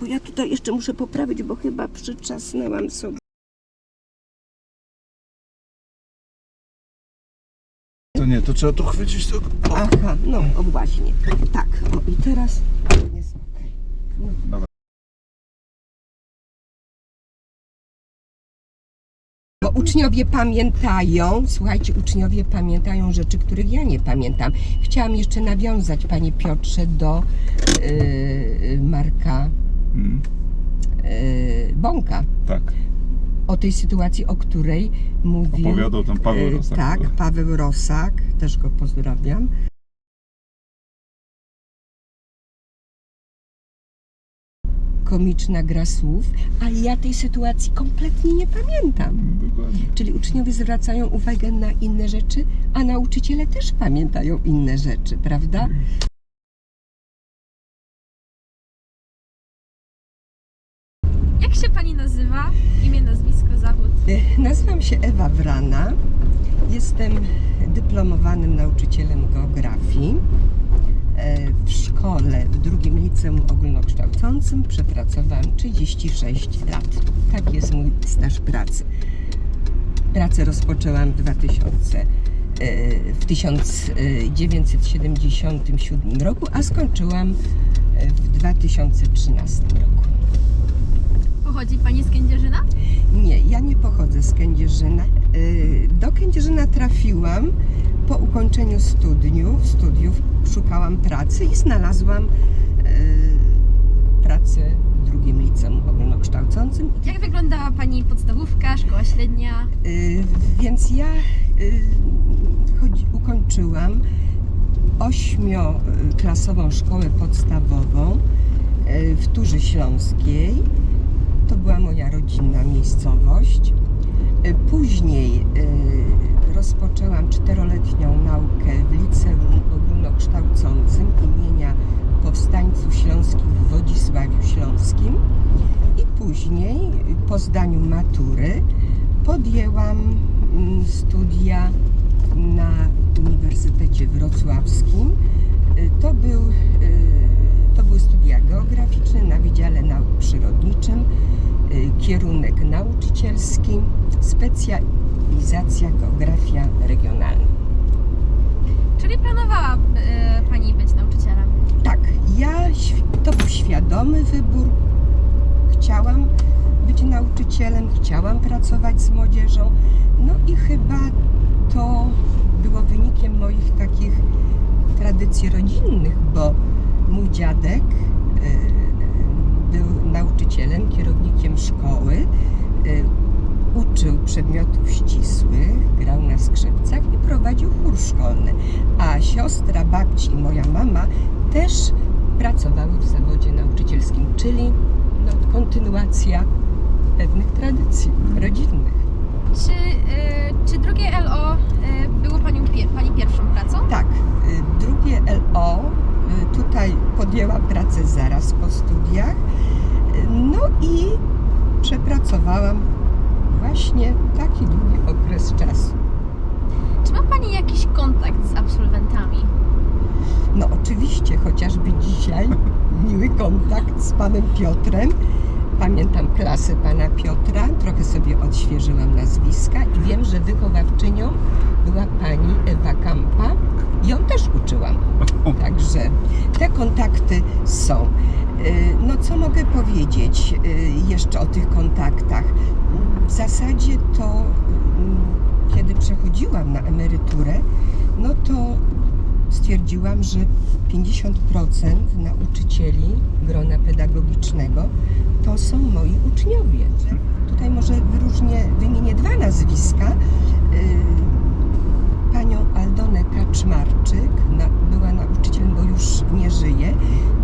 Bo ja tutaj jeszcze muszę poprawić, bo chyba przyczasnęłam sobie. To nie, to trzeba tu chwycić to. Aha, no o właśnie. Tak, o i teraz jest okej. dobra. Bo uczniowie pamiętają, słuchajcie, uczniowie pamiętają rzeczy, których ja nie pamiętam. Chciałam jeszcze nawiązać, panie Piotrze, do yy, Marka Mm, yy, Bąka. tak. O tej sytuacji, o której mówił. Opowiadał tam Paweł yy, Rosak. Tak, Paweł Rosak, też go pozdrawiam. Komiczna gra słów, ale ja tej sytuacji kompletnie nie pamiętam. Dokładnie. Czyli uczniowie zwracają uwagę na inne rzeczy, a nauczyciele też pamiętają inne rzeczy, prawda? Jak się pani nazywa? Imię, nazwisko, zawód. E, Nazywam się Ewa Wrana. Jestem dyplomowanym nauczycielem geografii. E, W szkole, w drugim liceum ogólnokształcącym przepracowałam 36 lat. Tak jest mój staż pracy. Pracę rozpoczęłam w 2000, e, w 1977 roku, a skończyłam w 2013 roku. Pochodzi pani z Kędzierzyna? Nie, ja nie pochodzę z Kędzierzyna. Y, Do Kędzierzyna trafiłam po ukończeniu studiów. studiów szukałam pracy i znalazłam y, pracę w drugim liceum ogólnokształcącym. Jak wyglądała pani podstawówka, szkoła średnia? Y, Więc ja chodzi, ukończyłam ośmioklasową szkołę podstawową w Turzy Śląskiej. To była moja rodzinna miejscowość. Y, Później y, rozpoczęłam czteroletnią naukę w liceum ogólnokształcącym imienia Powstańców Śląskich w Wodzisławiu Śląskim. I później, po zdaniu matury, podjęłam mm, studia na Uniwersytecie Wrocławskim. Y, To, był, to były studia geograficzne na Wydziale Nauk Przyrodniczym, y, kierunek nauczycielski, specjalizacja geografia regionalna. Czyli planowała e, pani być nauczycielem? Tak, ja, to był świadomy wybór. Chciałam być nauczycielem, chciałam pracować z młodzieżą. No i chyba to było wynikiem moich takich tradycji rodzinnych, bo mój dziadek y, był nauczycielem, kierownikiem szkoły, y, uczył przedmiotów ścisłych, grał na skrzypcach i prowadził chór szkolny. A siostra babci i moja mama też pracowały w zawodzie nauczycielskim, czyli no, kontynuacja pewnych tradycji rodzinnych. Czy, e, czy drugie LO e, było pier- pani pierwszą pracą? Tak, y, drugie LO, tutaj podjęłam pracę zaraz po studiach, y, no i przepracowałam właśnie taki długi okres czasu. Czy ma pani jakiś kontakt z absolwentami? No oczywiście, chociażby dzisiaj miły kontakt z panem Piotrem. Pamiętam klasę pana Piotra, trochę sobie odświeżyłam nazwiska i wiem, że wychowawczynią była pani Ewa Kampa. Ją też uczyłam. Także te kontakty są. Y, No co mogę powiedzieć y, jeszcze o tych kontaktach? W zasadzie to mm, kiedy przechodziłam na emeryturę, no to stwierdziłam, że 50% nauczycieli grona pedagogicznego to są moi uczniowie. Tutaj może wyróżnię, wymienię dwa nazwiska. Yy, Panią Aldonę Kaczmarczyk, była nauczycielem, bo już nie żyje,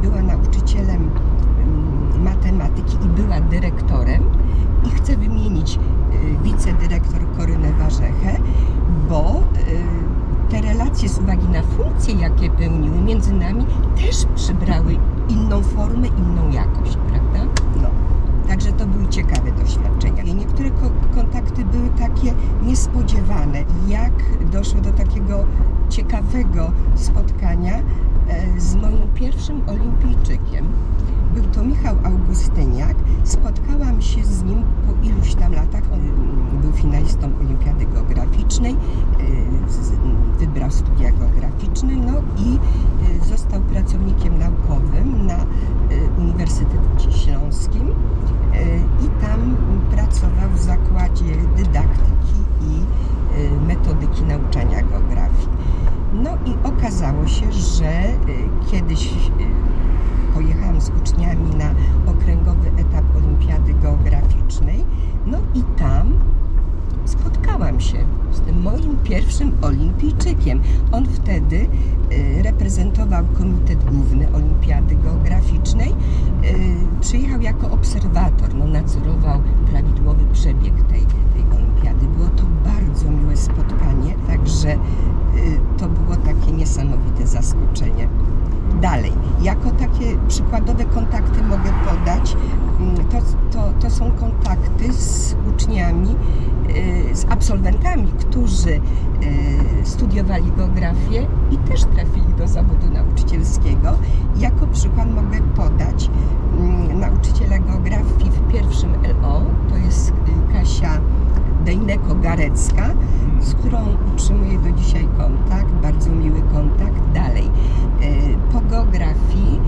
była nauczycielem ym, matematyki i była dyrektorem. I chcę wymienić yy, wicedyrektor Korynę Warzechę, bo yy, te relacje z uwagi funkcje, jakie pełniły między nami, też przybrały inną formę, inną jakość, prawda? No. Także to były ciekawe doświadczenia. I niektóre ko- kontakty były takie niespodziewane. Jak doszło do takiego ciekawego spotkania e, z moim pierwszym olimpijczykiem. Był to Michał Augustyniak. Spotkałam się z nim po iluś tam latach. On mm, był finalistą Olimpiady Geograficznej, z- wybrał studia geograficzne, no i y, został pracownikiem naukowym na y, Uniwersytecie Śląskim i tam pracował w zakładzie dydaktyki i metodyki nauczania geografii. No i okazało się, że kiedyś pojechałam z uczniami na okręgowy etap Olimpiady Geograficznej, no i tam spotkałam się z tym moim pierwszym olimpijczykiem. On wtedy y, reprezentował Komitet Główny Olimpiady Geograficznej. Y, przyjechał jako obserwator, no, nadzorował prawidłowy przebieg tej, tej olimpiady. Było to bardzo miłe spotkanie, także y, to było takie niesamowite zaskoczenie. Dalej, jako takie przykładowe kontakty mogę podać, mm, to, to, to są kontakty z uczniami, y, z absolwentami, którzy y, studiowali geografię i też trafili do zawodu nauczycielskiego. Jako przykład mogę podać mm, nauczyciela geografii w pierwszym LO, to jest y, Kasia Dejneko-Garecka, z którą utrzymuję do dzisiaj kontakt, bardzo miły kontakt. Dalej, po geografii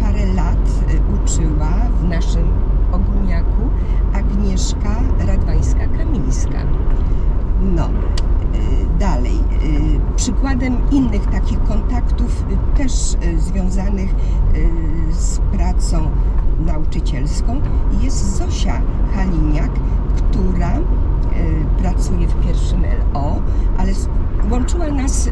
parę lat y, uczyła w naszym ogólniaku Agnieszka Radwańska-Kamińska. No, y, dalej. y, Przykładem innych takich kontaktów, y, też y, związanych y, z pracą nauczycielską, jest Zosia Haliniak, która y, pracuje w pierwszym LO, ale łączyła nas, y,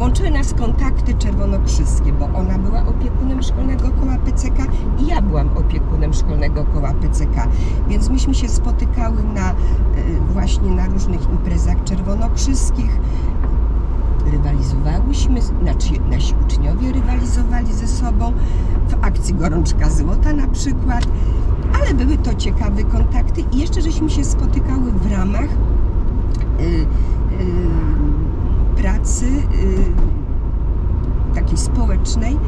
łączyły nas kontakty czerwonokrzyskie, bo ona była opiekunem szkolnego koła PCK i ja byłam opiekunem szkolnego koła PCK, więc myśmy się spotykały na, y, właśnie na różnych imprezach czerwonokrzyskich, rywalizowałyśmy, znaczy nasi uczniowie rywalizowali ze sobą w akcji Gorączka Złota na przykład, ale były to ciekawe kontakty i jeszcze żeśmy się spotykały w ramach y, y, pracy y, takiej społecznej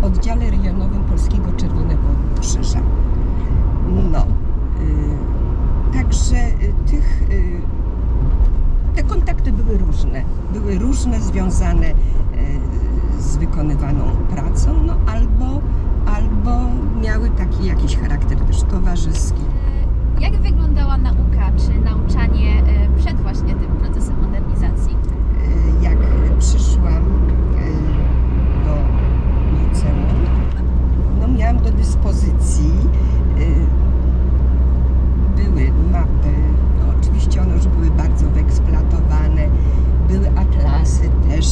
w oddziale rejonowym Polskiego Czerwonego Krzyża. No, y, także y, tych te kontakty były różne. Były różne, związane e, z wykonywaną pracą, no albo, albo miały taki jakiś charakter też towarzyski. Y, Jak wyglądała nauka czy nauczanie y, przed właśnie tym procesem modernizacji? Przyszłam e, do liceum, no miałam do dyspozycji e, były mapy, no oczywiście one już były bardzo wyeksploatowane, były atlasy też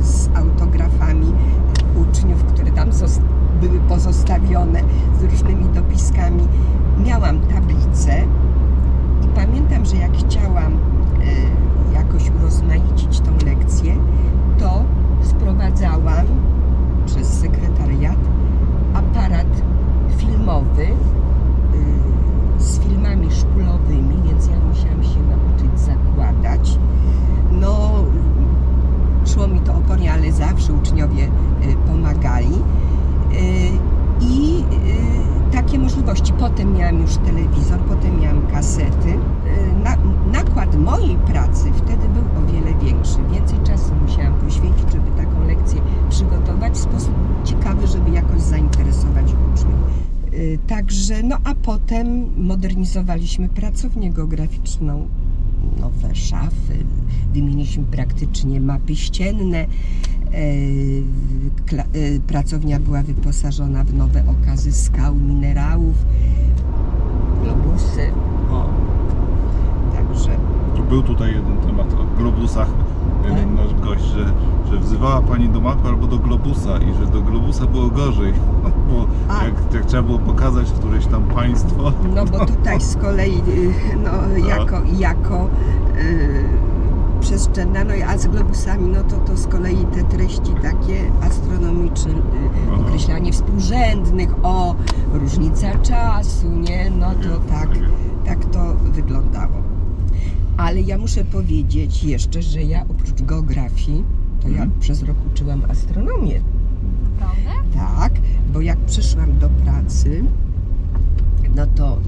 e, z autografami uczniów, które tam zos- były pozostawione z różnymi dopiskami. Miałam tablicę i pamiętam, że jak chciałam e, jakoś urozmaicić tą lekcję, to sprowadzałam przez sekretariat aparat filmowy y, z filmami szpulowymi, więc ja musiałam się nauczyć zakładać. No, szło mi to opornie, ale zawsze uczniowie y, pomagali. Y, I y, takie możliwości. Potem miałam już telewizor, potem miałam kasety. Y, Na, nakład mojej pracy wtedy był o wiele większy. Więcej czasu musiałam poświęcić, żeby taką lekcję przygotować w sposób ciekawy, żeby jakoś zainteresować uczniów. Y, Także, no a potem modernizowaliśmy pracownię geograficzną, nowe szafy, wymieniliśmy praktycznie mapy ścienne. E, e, Pracownia była wyposażona w nowe okazy skał, minerałów, globusy. O. Także Był tutaj jeden temat o globusach. Nasz gość, że, że wzywała pani do mapy albo do globusa i że do globusa było gorzej, bo A. jak, jak trzeba było pokazać któreś tam państwo, No bo tutaj z kolei y, no, jako, jako y, przestrzenna, no a z globusami, no to, to z kolei te treści takie astronomiczne, y, określanie współrzędnych, o, różnica czasu, nie, no to tak, tak to wyglądało. Ale ja muszę powiedzieć jeszcze, że ja oprócz geografii, to ja Mhm. przez rok uczyłam astronomię. Naprawdę? Tak, bo jak przyszłam do pracy, no to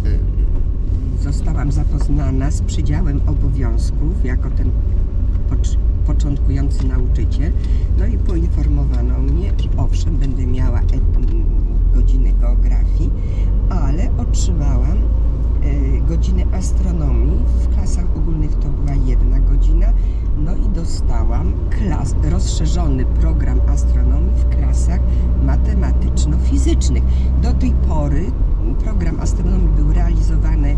y, zostałam zapoznana z przydziałem obowiązków jako ten pocz- początkujący nauczyciel. No i poinformowano mnie, że owszem, będę miała e- m, godziny geografii, ale otrzymałam y, godziny astronomii. W klasach ogólnych to była jedna godzina. No i dostałam klas, rozszerzony program astronomii w klasach matematyczno-fizycznych. Do tej pory program astronomii był realizowany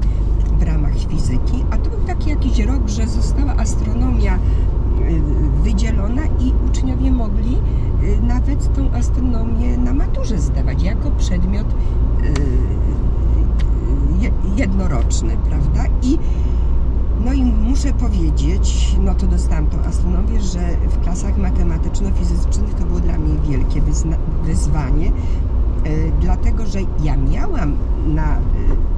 w ramach fizyki, a to był taki jakiś rok, że została astronomia y, wydzielona i uczniowie mogli y, nawet tą astronomię na maturze zdawać jako przedmiot y, jednoroczny, prawda? I no i muszę powiedzieć, no to dostałam tą astronomię, że w klasach matematyczno-fizycznych to było dla mnie wielkie wyzwanie, y, dlatego że ja miałam na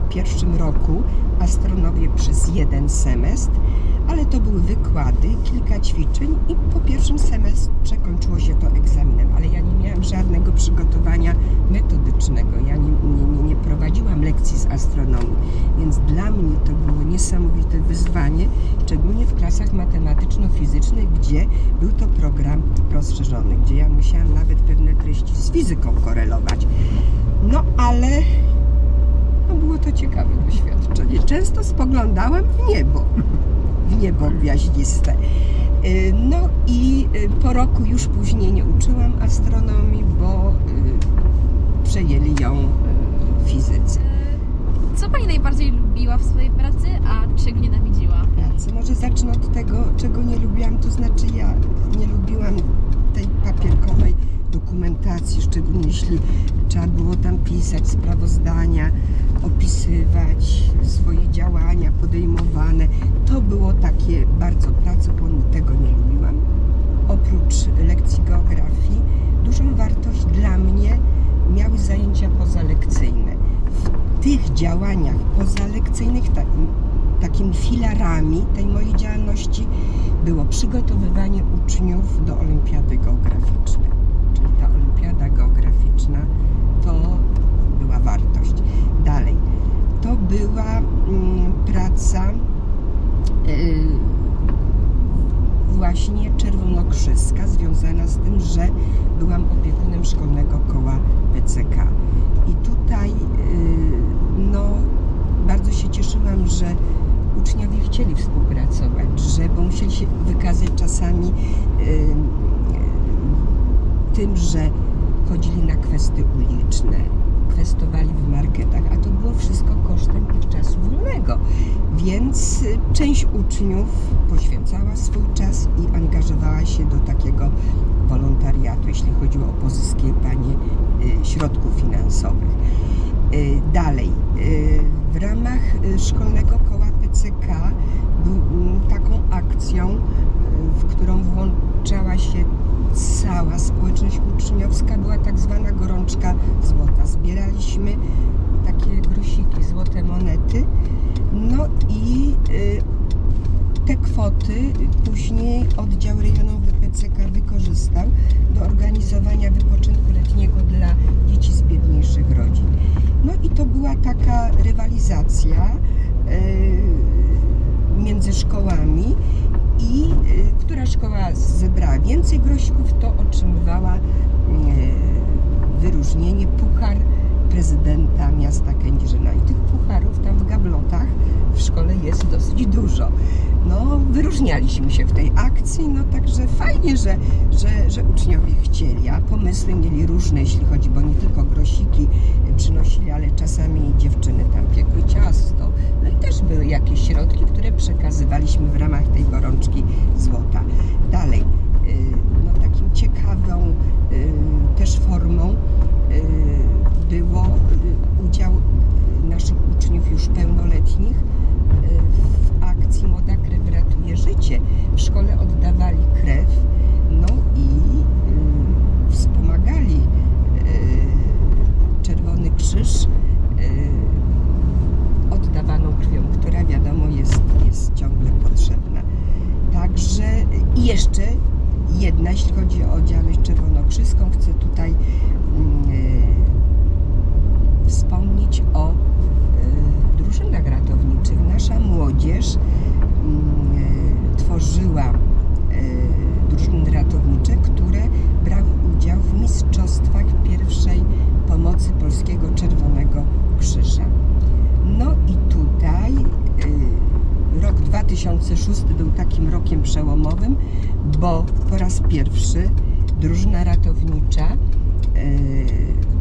y, pierwszym roku astronomię przez jeden semestr, ale to były wykłady, kilka ćwiczeń i po pierwszym semestrze kończyło się to egzaminem, ale ja nie miałam żadnego przygotowania metodycznego, ja nie, nie, nie prowadziłam lekcji z astronomii, więc dla mnie to było niesamowite wyzwanie, szczególnie w klasach matematyczno-fizycznych, gdzie był to program rozszerzony, gdzie ja musiałam nawet pewne treści z fizyką korelować. No ale no, było to ciekawe doświadczenie. Często spoglądałam w niebo, w niebo gwiaździste. Y, No i y, po roku już później nie uczyłam astronomii, bo y, przejęli ją fizycy. Co Pani najbardziej lubiła w swojej pracy, a czego nienawidziła? pracy. Może zacznę od tego, czego nie lubiłam, to znaczy ja nie lubiłam tej papierkowej dokumentacji, szczególnie jeśli trzeba było tam pisać sprawozdania, opisywać swoje działania podejmowane. To było takie bardzo pracochłonne, tego nie lubiłam. Oprócz lekcji geografii, dużą wartość dla mnie miały zajęcia pozalekcyjne. W tych działaniach pozalekcyjnych, ta, takimi filarami tej mojej działalności było przygotowywanie uczniów do olimpiady geograficznej. Ta olimpiada geograficzna to była wartość. Dalej, to była mm, praca yy, właśnie czerwonokrzyska związana z tym, że byłam opiekunem szkolnego koła PCK. I tutaj yy, no, bardzo się cieszyłam, że uczniowie chcieli współpracować, że bo musieli się wykazać czasami yy, tym, że chodzili na kwesty uliczne, kwestowali w marketach, a to było wszystko kosztem ich czasu wolnego. Więc y, część uczniów poświęcała swój czas i angażowała się do takiego wolontariatu, jeśli chodziło o pozyskiwanie y, środków finansowych. Y, Dalej, w ramach szkolnego koła PCK był, mm, taką akcją, w którą włączała się cała społeczność uczniowska, była tak zwana gorączka złota. Zbieraliśmy takie grosiki, złote monety. No i y, te kwoty później oddział rejonowy PCK wykorzystał do organizowania wypoczynku letniego dla dzieci z biedniejszych rodzin. No i to była taka rywalizacja y, między szkołami i y, która szkoła zebrała więcej grosików, to otrzymywała y, wyróżnienie puchar prezydenta miasta Kędzierzyna. I tych pucharów tam w gablotach w szkole jest dosyć dużo. No, wyróżnialiśmy się w tej akcji, no także fajnie, że, że, że uczniowie chcieli, a pomysły mieli różne, jeśli chodzi, bo nie tylko grosiki przynosili, ale czasami dziewczyny tam piekły ciasto. No i też były jakieś środki, które przekazywaliśmy w ramach tej gorączki złota. Dalej, y, no takim ciekawą y, też formą y, było y, udział naszych uczniów już pełnoletnich y, w akcji Młoda Krew ratuje życie. W szkole oddawali krew, no i y, wspomagali y, Czerwony Krzyż y, oddawaną krwią, która wiadomo jest, jest ciągle potrzebna. Także i jeszcze jedna bo po raz pierwszy drużyna ratownicza e,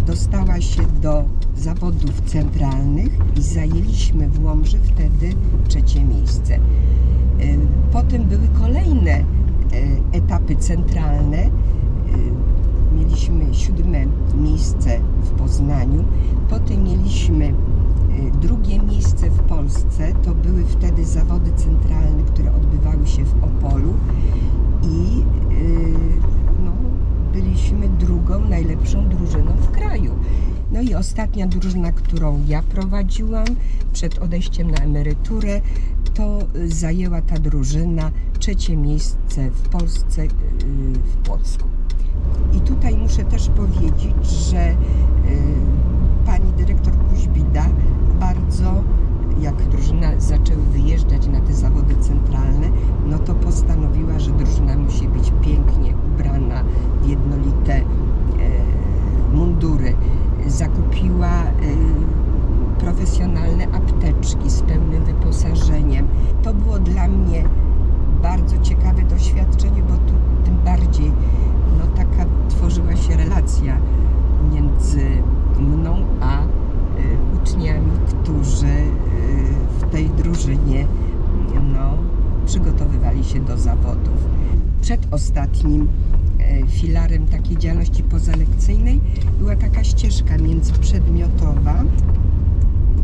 dostała się do zawodów centralnych i zajęliśmy w Łomży wtedy trzecie miejsce. E, Potem były kolejne e, etapy centralne. Mieliśmy siódme miejsce w Poznaniu, potem mieliśmy drugie miejsce w Polsce. To były wtedy zawody centralne, które odbywały się w Opolu i yy, no, byliśmy drugą najlepszą drużyną w kraju. No i ostatnia drużyna, którą ja prowadziłam przed odejściem na emeryturę, to y, zajęła ta drużyna trzecie miejsce w Polsce w Płocku. I tutaj muszę też powiedzieć, że yy, pani dyrektor Kuźbida bardzo, jak drużyna zaczęły wyjeżdżać na te zawody centralne, no to postanowiła, że drużyna musi być pięknie ubrana w jednolite e, mundury. Zakupiła e, profesjonalne apteczki z pełnym wyposażeniem. To było dla mnie bardzo ciekawe doświadczenie, bo tu tym bardziej no, taka tworzyła się relacja między mną a uczniami, którzy e, w tej drużynie no, przygotowywali się do zawodów. Przedostatnim e, filarem takiej działalności pozalekcyjnej była taka ścieżka międzyprzedmiotowa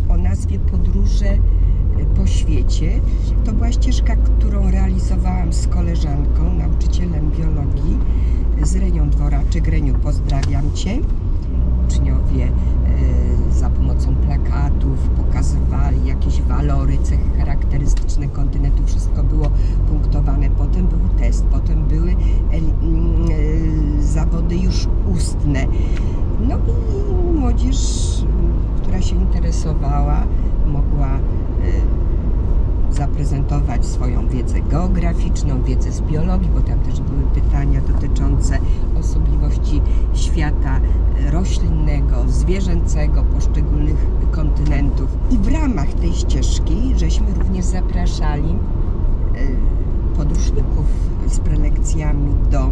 o nazwie Podróże e, po świecie. To była ścieżka, którą realizowałam z koleżanką, nauczycielem biologii z Renią Dworaczek. Reniu, pozdrawiam Cię. Uczniowie e, za pomocą plakatów pokazywali jakieś walory, cechy charakterystyczne kontynentu. Wszystko było punktowane. Potem był test, potem były eli- mm, e, zawody już ustne. No i młodzież, która się interesowała, mogła e, zaprezentować swoją wiedzę geograficzną, wiedzę z biologii, bo tam też były pytania dotyczące osobliwości świata e, roślinnego, zwierzęcego, poszczególnych kontynentów. I w ramach tej ścieżki żeśmy również zapraszali e, podróżników z prelekcjami do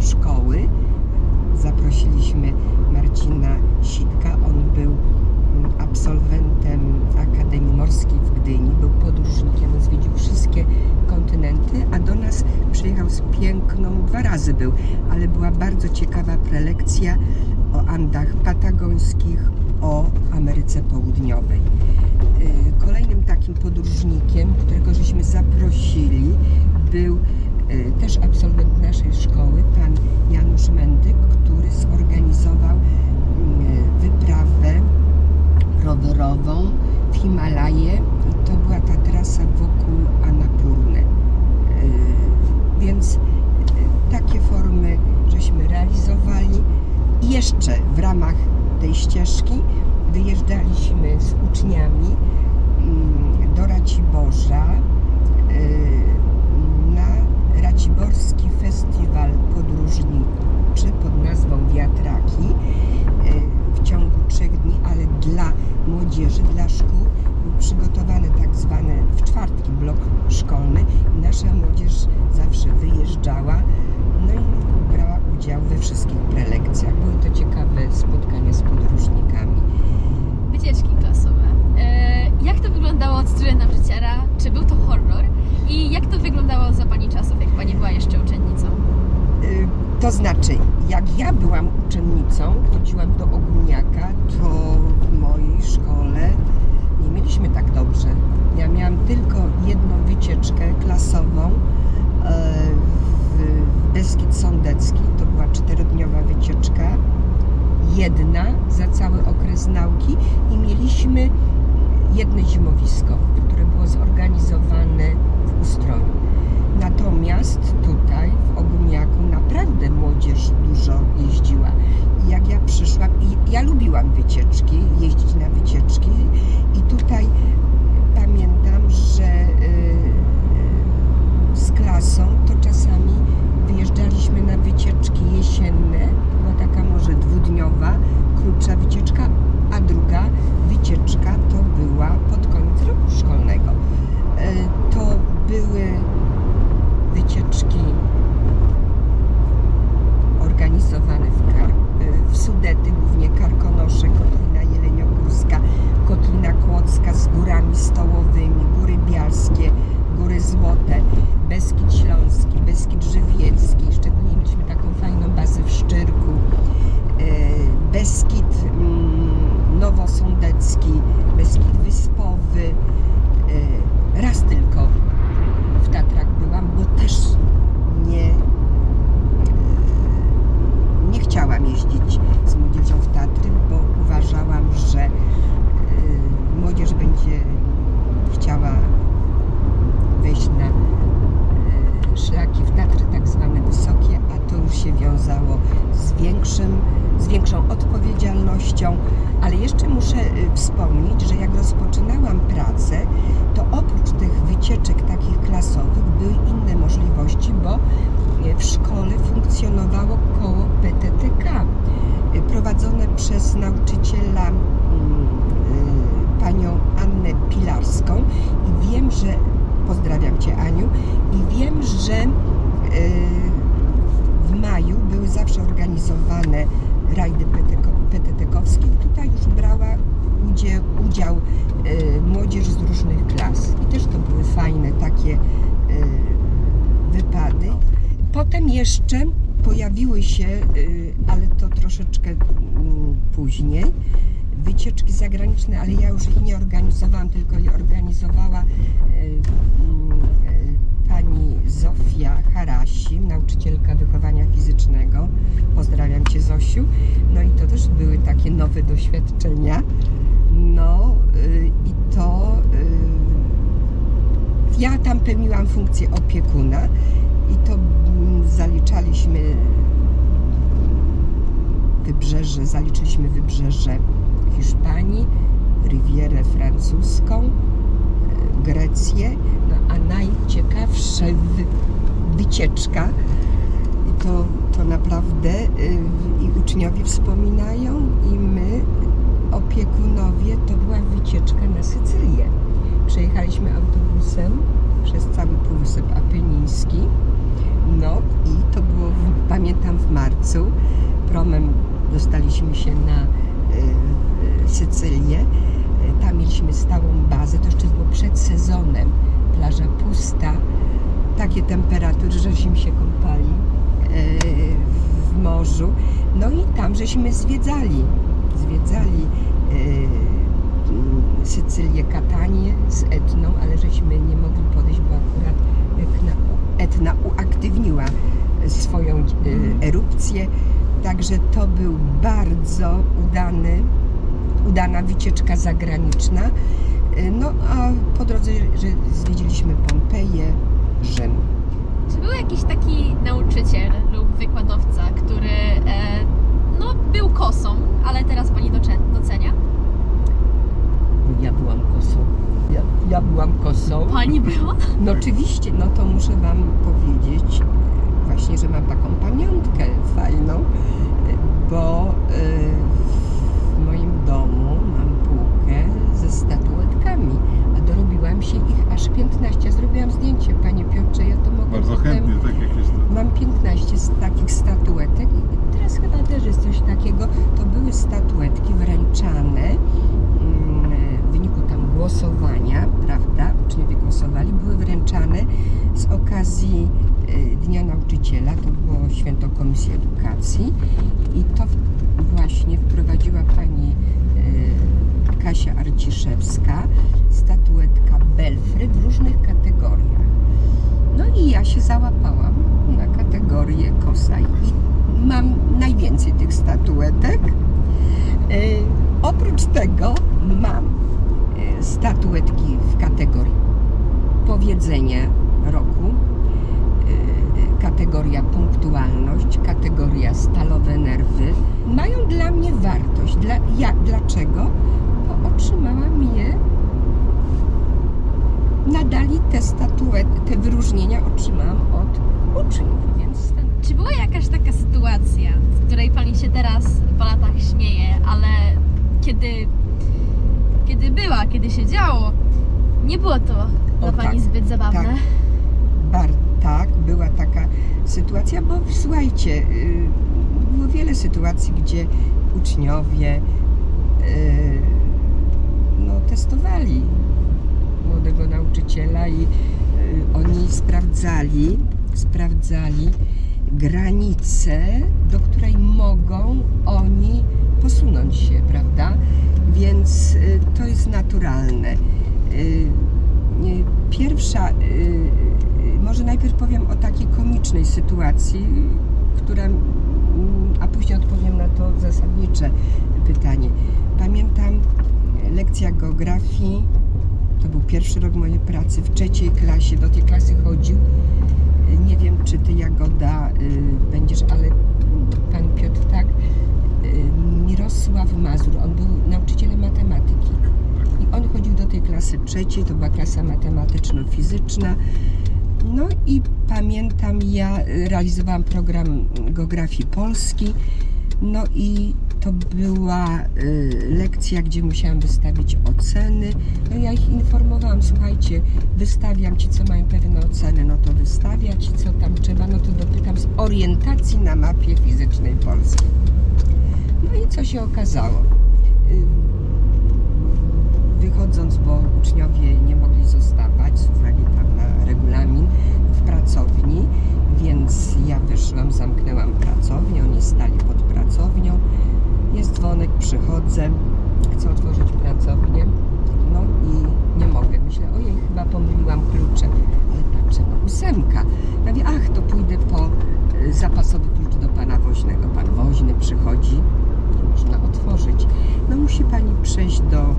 szkoły. Zaprosiliśmy Marcina Sitka. On był absolwentem Akademii Morskiej w Gdyni, był podróżnikiem, zwiedził wszystkie kontynenty, a do nas przyjechał z piękną, dwa razy był, ale była bardzo ciekawa prelekcja o Andach patagońskich, o Ameryce Południowej. Y, Kolejnym takim podróżnikiem, którego żeśmy zaprosili, był y, też absolwent naszej szkoły, pan Janusz Mendyk, który zorganizował y, wyprawę rowerową w Himalaje i to była ta trasa wokół Annapurny. Y, Więc y, takie formy żeśmy realizowali. I jeszcze w ramach tej ścieżki wyjeżdżaliśmy z uczniami mm, do Raciborza y, na Raciborski Festiwal Podróżniczy pod nazwą Wiatraki ciągu trzech dni, ale dla młodzieży, dla szkół był przygotowany tak zwany w czwartki blok szkolny i nasza młodzież zawsze wyjeżdżała no i brała udział we wszystkich prelekcjach. Były to ciekawe spotkania z podróżnikami. Wycieczki klasowe. E, jak to wyglądało od strony nauczyciela? Czy był to horror? I jak to wyglądało za Pani czasów, jak Pani była jeszcze uczennicą? Y, To znaczy, jak ja byłam uczennicą, chodziłam do ogólniaka, to w mojej szkole nie mieliśmy tak dobrze. Ja miałam tylko jedną wycieczkę klasową e, w Beskid Sądecki. To była czterodniowa wycieczka. Jedna za cały okres nauki i mieliśmy jedno zimowisko, które było zorganizowane w Ustroniu. Natomiast tutaj w Ogólniaku naprawdę młodzież dużo jeździła. Jak ja przyszłam, i ja lubiłam wycieczki, jeździć na wycieczki i tutaj pamiętam, że yy, z klasą to czasami wyjeżdżaliśmy na wycieczki jesienne, była taka może dwudniowa, krótsza wycieczka, a druga wycieczka to była pod koniec roku szkolnego. Yy, To były que takie y, wypady. Potem jeszcze pojawiły się, y, ale to troszeczkę później, wycieczki zagraniczne, ale ja już ich nie organizowałam, tylko je organizowała y, pani Zofia Harasim, nauczycielka wychowania fizycznego. Pozdrawiam Cię Zosiu. No i to też były takie nowe doświadczenia. No i to ja tam pełniłam funkcję opiekuna i to mm, zaliczaliśmy wybrzeże, zaliczyliśmy wybrzeże Hiszpanii, Rivierę francuską, e, Grecję, no a najciekawsza wy, wycieczka i to, to naprawdę y, i uczniowie wspominają i my opiekunowie to była wycieczka na Sycylię. Przejechaliśmy autobusem przez cały Półwysep Apeniński. No i to było, w, pamiętam, w marcu. Promem dostaliśmy się na y, y, Sycylię. Tam mieliśmy stałą bazę. To jeszcze było przed sezonem. Plaża pusta. Takie temperatury, żeśmy się kąpali y, w morzu. No i tam żeśmy zwiedzali. Zwiedzali y, Sycylię, Katanię z Etną, ale żeśmy nie mogli podejść, bo akurat Etna, uaktywniła swoją y, erupcję. Także to był bardzo udany, udana wycieczka zagraniczna. Y, No a po drodze, że zwiedziliśmy Pompeję, Rzym. Czy był jakiś taki nauczyciel lub wykładowca, który e, no, był kosą, ale teraz pani doce- docenia? Ja byłam kosą. Ja, ja byłam kosą. Pani była? No oczywiście, no to muszę Wam powiedzieć e, właśnie, że mam taką pamiątkę fajną, e, bo e, w moim domu mam półkę ze statuetkami, a dorobiłam się ich aż 15. Zrobiłam zdjęcie, Panie Piotrze, ja to mogę Bardzo potem... chętnie, tak jak jest to. Mam 15 z takich statuetek i teraz chyba też jest coś takiego. To były statuetki wręczane mm, w wyniku tam głosowania, prawda? Uczniowie głosowali, były wręczane z okazji e, Dnia Nauczyciela, to było Święto Komisji Edukacji i to właśnie wprowadziła pani e, Kasia Arciszewska, statuetka Belfry w różnych kategoriach. No i ja się załapałam na kategorię kosa i mam najwięcej tych statuetek. E, oprócz tego mam statuetki w kategorii powiedzenie roku, e, kategoria punktualność, kategoria stalowe nerwy. Mają dla mnie wartość. Dla, jak, dlaczego? Bo otrzymałam je nadali te statuety, te wyróżnienia otrzymałam od uczniów, więc Czy była jakaś taka sytuacja, z której pani się teraz po latach śmieje, ale kiedy, kiedy była, kiedy się działo, nie było to dla O, pani tak, zbyt zabawne? tak. Bar, tak, była taka sytuacja, bo słuchajcie, y, było wiele sytuacji, gdzie uczniowie y, no, testowali młodego nauczyciela i y, oni sprawdzali, sprawdzali granice, do której mogą oni posunąć się, prawda? Więc y, to jest naturalne. Y, y, Pierwsza, może najpierw powiem o takiej komicznej sytuacji, która, mm, a później odpowiem na to zasadnicze pytanie. Pamiętam lekcja geografii To był pierwszy rok mojej pracy w trzeciej klasie. Do tej klasy chodził. Nie wiem, czy ty Jagoda będziesz, ale pan Piotr tak. Mirosław Mazur, on był nauczycielem matematyki. I on chodził do tej klasy trzeciej, to była klasa matematyczno-fizyczna. No i pamiętam, ja realizowałam program geografii Polski. No i to była y, lekcja, gdzie musiałam wystawić oceny. No ja ich informowałam, słuchajcie, wystawiam ci, co mają pewne oceny, no to wystawiać, co tam trzeba, no to dopytam z orientacji na mapie fizycznej Polski. No i co się okazało? Wychodząc, bo uczniowie nie mogli zostawać z uwagi tam na regulamin w pracowni, więc ja wyszłam, zamknęłam pracownię, oni stali pod pracownią. Jest dzwonek, przychodzę, chcę otworzyć pracownię, no i nie mogę. Myślę, ojej, chyba pomyliłam klucze, ale patrzę, no ósemka. Ja mówię, ach, to pójdę po y, zapasowy klucz do pana woźnego. Pan woźny przychodzi, nie można otworzyć. No musi pani przejść do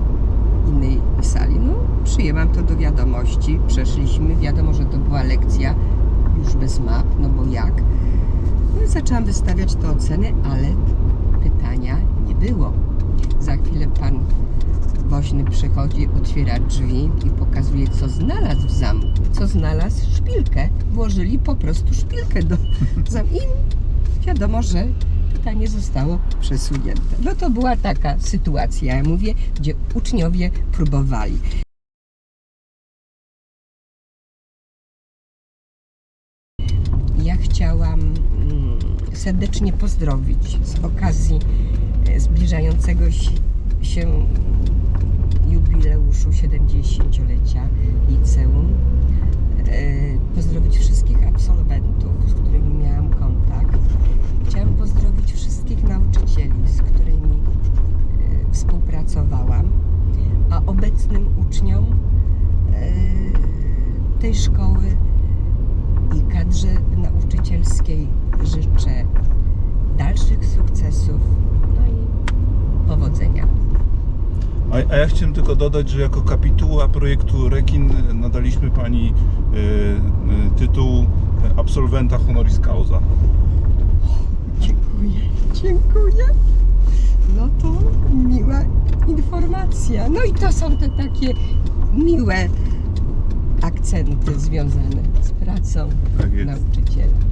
innej sali. No, przyjęłam to do wiadomości, przeszliśmy. Wiadomo, że to była lekcja już bez map, no bo jak? No i zaczęłam wystawiać te oceny, ale pytania nie było. Za chwilę pan woźny przychodzi, otwiera drzwi i pokazuje, co znalazł w zamku. Co znalazł? Szpilkę. Włożyli po prostu szpilkę do zamku. I wiadomo, że pytanie zostało przesunięte. No to była taka sytuacja, ja mówię, gdzie uczniowie próbowali. Ja chciałam mm, serdecznie pozdrowić z okazji e, zbliżającego się- się jubileuszu 70-lecia liceum. E, Pozdrowić wszystkich absolwentów, z którymi miałam kontakt. Chciałam pozdrowić wszystkich nauczycieli, z którymi e, współpracowałam, a obecnym uczniom e, tej szkoły i kadrze nauczycielskiej życzę dalszych sukcesów, no i powodzenia. A, a ja chciałem tylko dodać, że jako kapituła projektu Rekin nadaliśmy Pani e, e, tytuł absolwenta honoris causa. Dziękuję, dziękuję. No to miła informacja. No i to są te takie miłe akcenty związane z pracą Tak nauczyciela.